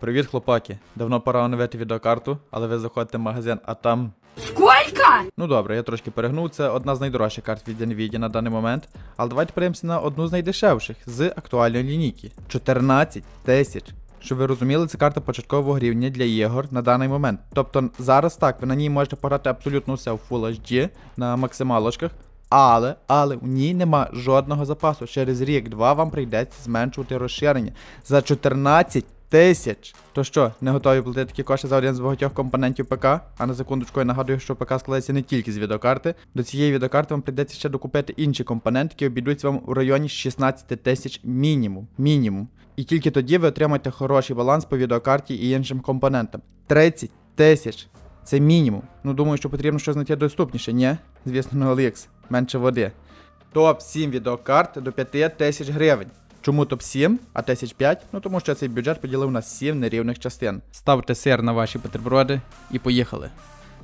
Привіт, хлопаки. Давно пора оновити відеокарту, але ви заходите в магазин, а там. Сколько? Ну добре, я трошки перегнув. Це одна з найдорожчих карт від Nvidia на даний момент. Але давайте подивимося на одну з найдешевших з актуальної лінійки. 14 тисяч. Щоб ви розуміли, це карта початкового рівня для ігор на даний момент. Тобто зараз так, ви на ній можете пограти абсолютно все в Full HD на максималочках. Але, але у ній нема жодного запасу. Через рік-два вам прийдеться зменшувати розширення за 14 тисяч. То що, не готові платити такі кошти за один з багатьох компонентів ПК? А на секундочку я нагадую, що ПК складається не тільки з відеокарти. До цієї відеокарти вам прийдеться ще докупити інші компоненти, які обійдуться вам у районі 16 тисяч мінімум. Мінімум. І тільки тоді ви отримаєте хороший баланс по відеокарті і іншим компонентам. 30 тисяч. Це мінімум. Ну думаю, що потрібно щось знайти доступніше, ні? Звісно, на OLX. Менше води. Топ 7 відеокарт до 5 тисяч гривень. Чому топ 7, а 1005? Ну тому що цей бюджет поділив на 7 нерівних частин. Ставте сир на ваші бутерброди і поїхали.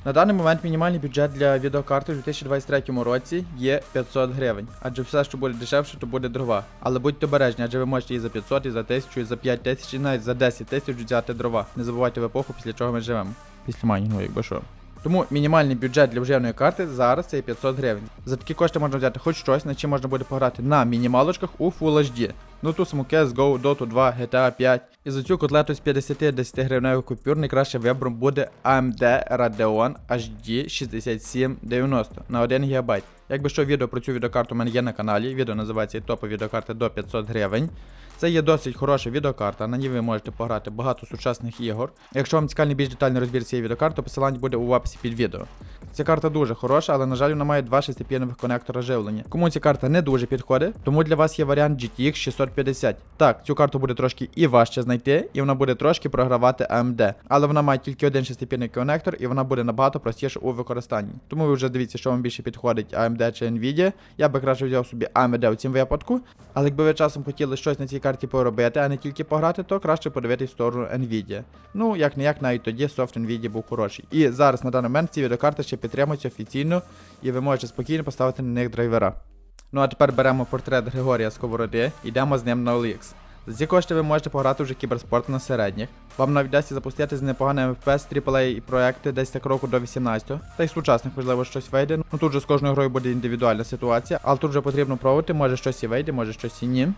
На даний момент мінімальний бюджет для відеокарти у 2023 році є 500 гривень, адже все, що буде дешевше, то буде дрова. Але будьте обережні, адже ви можете і за 500, і за 1000, і за 5 тисяч, і навіть за 10 тисяч взяти дрова. Не забувайте в епоху, після чого ми живемо. Після майнінгу, якби що. Тому мінімальний бюджет для вживної карти зараз це 500 гривень. За такі кошти можна взяти хоч щось, на чим можна буде пограти на мінімалочках у Full HD. Ну ту саму CSGO, Dota 2, GTA 5. І за цю котлету з 50-10 гривневих купюр найкраще вибором буде AMD Radeon HD 6790 на 1 ГБ. Якби що відео про цю відеокарту у мене є на каналі, відео називається топові відеокарти до 500 гривень. Це є досить хороша відеокарта, на ній ви можете пограти багато сучасних ігор. Якщо вам цікавий більш детальний розбір цієї відеокарти, то посилання буде у описі під відео. Ця карта дуже хороша, але на жаль вона має два шестипінових конектора живлення. Кому ця карта не дуже підходить, тому для вас є варіант GTX 650. Так, цю карту буде трошки і важче знайти, і вона буде трошки програвати AMD. Але вона має тільки один шестипінний конектор, і вона буде набагато простіше у використанні. Тому ви вже дивіться, що вам більше підходить AMD чи Nvidia. Я би краще взяв собі AMD у цьому випадку. Але якби ви часом хотіли щось на цій карті поробити, а не тільки пограти, то краще подивитись в сторону Nvidia. Ну, як не як, навіть тоді софт Nvidia був хороший. І зараз на даний момент ці відеокарти ще підтримуються офіційно, і ви можете спокійно поставити на них драйвера. Ну а тепер беремо портрет Григорія Сковороди і йдемо з ним на OLX. За ці кошти ви можете пограти вже кіберспорт на середніх. Вам навіть вдасться запустити з непоганими FPS, AAA і проекти десь так року до 18 Та й сучасних, можливо, щось вийде. Ну тут же з кожною грою буде індивідуальна ситуація, але тут вже потрібно пробувати, може щось і вийде, може щось і ні.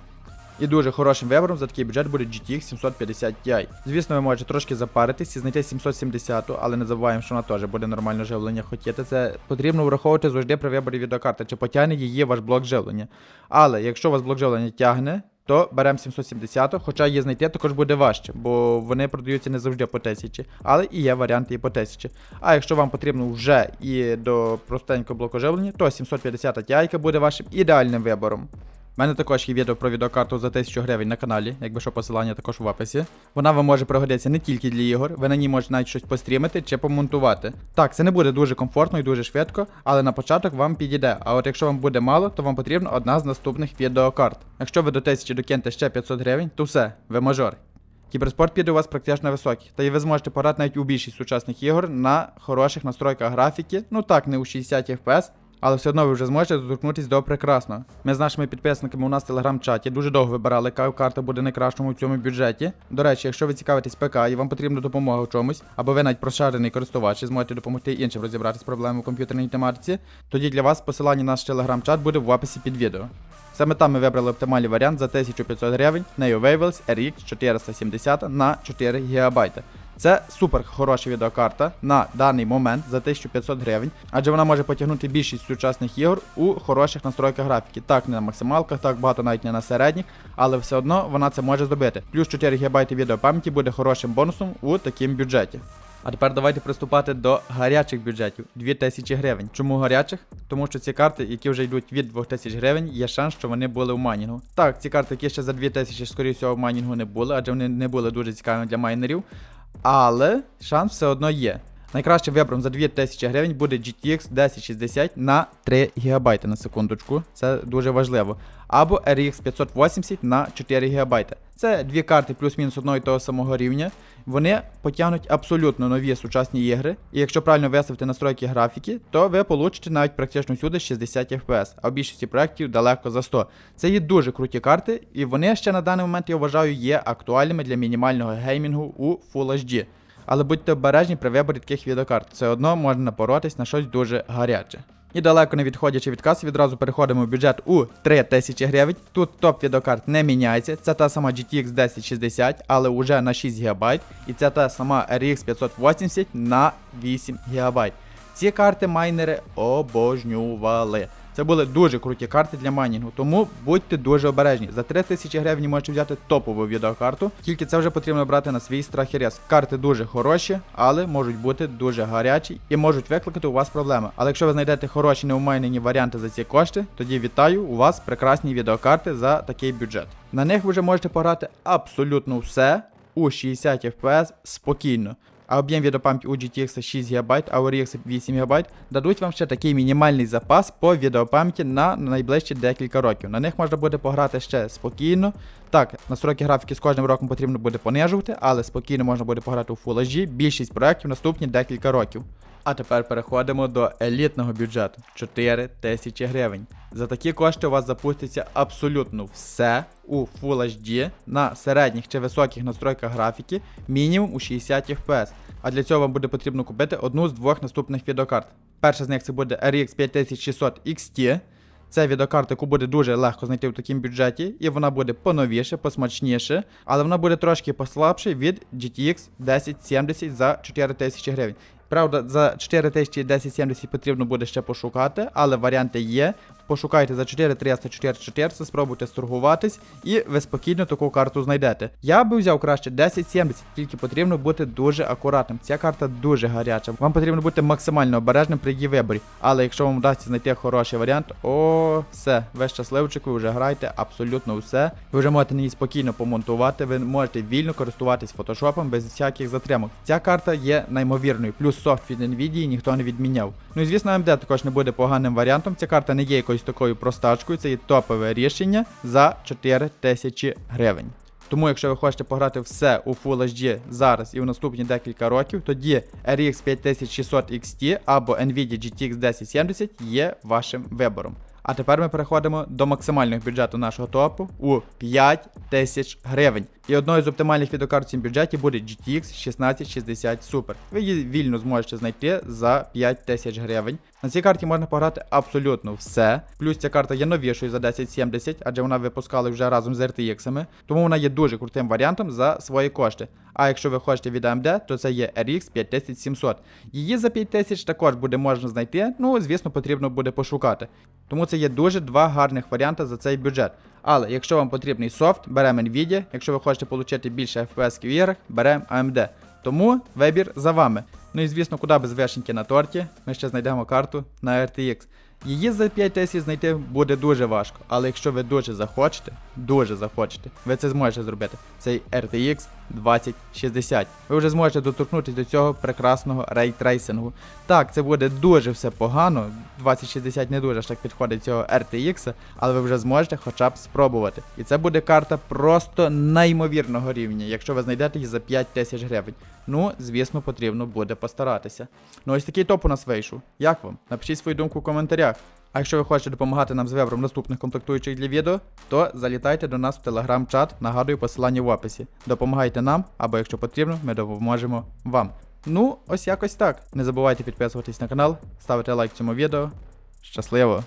І дуже хорошим вибором за такий бюджет буде GTX 750 Ti. Звісно, ви можете трошки запаритись і знайти 770, але не забуваємо, що вона теж буде нормально живлення хотіти. Це потрібно враховувати завжди при виборі відеокарти, чи потягне її ваш блок живлення. Але якщо у вас блок живлення тягне, то беремо 770, хоча її знайти також буде важче, бо вони продаються не завжди по 1000, але і є варіанти і по 1000. А якщо вам потрібно вже і до простенького блоку живлення, то 750 Ti буде вашим ідеальним вибором. У мене також є відео про відеокарту за 1000 гривень на каналі, якби що посилання також в описі. Вона вам може пригодитися не тільки для ігор, ви на ній можете навіть щось пострімити чи помонтувати. Так, це не буде дуже комфортно і дуже швидко, але на початок вам підійде. А от якщо вам буде мало, то вам потрібна одна з наступних відеокарт. Якщо ви до 1000 докинете ще 500 гривень, то все, ви мажор. Кіберспорт піде у вас практично високий, та й ви зможете пограти навіть у більшість сучасних ігор на хороших настройках графіки, ну так, не у 60 FPS, але все одно ви вже зможете доторкнутися до прекрасного. Ми з нашими підписниками у нас в телеграм-чаті дуже довго вибирали, яка карта буде найкращому в цьому бюджеті. До речі, якщо ви цікавитесь ПК і вам потрібна допомога в чомусь, або ви навіть прошарений користувач і зможете допомогти іншим розібратися з проблемами в комп'ютерній тематиці, тоді для вас посилання на наш телеграм-чат буде в описі під відео. Саме там ми вибрали оптимальний варіант за 1500 гривень Neo Waveless RX 470 на 4 ГБ. Це супер хороша відеокарта на даний момент за 1500 гривень, адже вона може потягнути більшість сучасних ігор у хороших настройках графіки. Так, не на максималках, так багато навіть не на середніх, але все одно вона це може зробити. Плюс 4 ГБ відеопам'яті буде хорошим бонусом у такому бюджеті. А тепер давайте приступати до гарячих бюджетів 2000 гривень. Чому гарячих? Тому що ці карти, які вже йдуть від 2000 гривень, є шанс, що вони були в майнінгу. Так, ці карти, які ще за 2000, скоріше всього, в майнінгу не були, адже вони не були дуже цікавими для майнерів. Але шанс все одно є. Найкращим вибором за 2000 гривень буде GTX 1060 на 3 ГБ на секундочку. Це дуже важливо. Або RX 580 на 4 ГБ. Це дві карти плюс-мінус одного і того самого рівня. Вони потягнуть абсолютно нові сучасні ігри, і якщо правильно виставити настройки графіки, то ви получите навіть практично всюди 60 FPS, а в більшості проєктів далеко за 100. Це є дуже круті карти, і вони ще на даний момент, я вважаю, є актуальними для мінімального геймінгу у Full HD. Але будьте обережні при виборі таких відеокарт. Все одно можна напоротись на щось дуже гаряче. І далеко не відходячи від каси, відразу переходимо в бюджет у 3000 гривень. Тут топ відеокарт не міняється. Це та сама GTX 1060, але вже на 6 ГБ. І це та сама RX 580 на 8 ГБ. Ці карти майнери обожнювали. Це були дуже круті карти для майнінгу, тому будьте дуже обережні. За 3000 гривень можете взяти топову відеокарту, тільки це вже потрібно брати на свій страх і рез. Карти дуже хороші, але можуть бути дуже гарячі і можуть викликати у вас проблеми. Але якщо ви знайдете хороші неумайнені варіанти за ці кошти, тоді вітаю, у вас прекрасні відеокарти за такий бюджет. На них ви вже можете пограти абсолютно все у 60 FPS спокійно. А об'єм відеопам'яті у GTX 6 ГБ, а у RX 8 ГБ дадуть вам ще такий мінімальний запас по відеопам'яті на найближчі декілька років. На них можна буде пограти ще спокійно. Так, настройки графіки з кожним роком потрібно буде понижувати, але спокійно можна буде пограти у Full HD більшість проєктів наступні декілька років. А тепер переходимо до елітного бюджету 4 тисячі гривень. За такі кошти у вас запуститься абсолютно все у Full HD на середніх чи високих настройках графіки, мінімум у 60 FPS. А для цього вам буде потрібно купити одну з двох наступних відеокарт. Перша з них це буде RX 5600 XT. Це відеокарта, яку буде дуже легко знайти в такому бюджеті, і вона буде поновіше, посмачніше, але вона буде трошки послабше від GTX 1070 за 4000 гривень. Правда, за 4000 1070 потрібно буде ще пошукати, але варіанти є. Пошукайте за 4300 4400, спробуйте сторгуватись, і ви спокійно таку карту знайдете. Я би взяв краще 1070, тільки потрібно бути дуже акуратним. Ця карта дуже гаряча. Вам потрібно бути максимально обережним при її виборі. Але якщо вам вдасться знайти хороший варіант, о, все, ви щасливчик, ви вже граєте абсолютно все. Ви вже можете на ній спокійно помонтувати, ви можете вільно користуватись фотошопом без всяких затримок. Ця карта є неймовірною, плюс софт від Nvidia ніхто не відміняв. Ну і звісно, AMD також не буде поганим варіантом. Ця карта не є якоюсь такою простачкою, це є топове рішення за 4000 гривень. Тому, якщо ви хочете пограти все у Full HD зараз і в наступні декілька років, тоді RX 5600 XT або Nvidia GTX 1070 є вашим вибором. А тепер ми переходимо до максимального бюджету нашого топу у 5 тисяч гривень. І одною з оптимальних відеокарт в цьому бюджеті буде GTX 1660 Super. Ви її вільно зможете знайти за 5 тисяч гривень. На цій карті можна пограти абсолютно все. Плюс ця карта є новішою за 1070, адже вона випускала вже разом з RTX, тому вона є дуже крутим варіантом за свої кошти. А якщо ви хочете від AMD, то це є RX 5700. Її за 5000 також буде можна знайти, ну звісно, потрібно буде пошукати. Тому це є дуже два гарних варіанти за цей бюджет. Але якщо вам потрібний софт, беремо Nvidia. Якщо ви хочете отримати більше FPS в іграх, беремо AMD. Тому вибір за вами. Ну і звісно, куди без вишеньки на торті, ми ще знайдемо карту на RTX. Її за 5 тисяч знайти буде дуже важко, але якщо ви дуже захочете, дуже захочете, ви це зможете зробити. Цей RTX 2060. Ви вже зможете доторкнутися до цього прекрасного рейтрейсингу. Так, це буде дуже все погано. 2060 не дуже ж так підходить цього RTX, але ви вже зможете хоча б спробувати. І це буде карта просто неймовірного рівня, якщо ви знайдете її за 5 тисяч гривень. Ну, звісно, потрібно буде постаратися. Ну ось такий топ у нас вийшов. Як вам? Напишіть свою думку в коментарях. А якщо ви хочете допомагати нам з вибором наступних комплектуючих для відео, то залітайте до нас в телеграм-чат, нагадую посилання в описі. Допомагайте нам, або якщо потрібно, ми допоможемо вам. Ну, ось якось так. Не забувайте підписуватись на канал, ставити лайк цьому відео. Щасливо!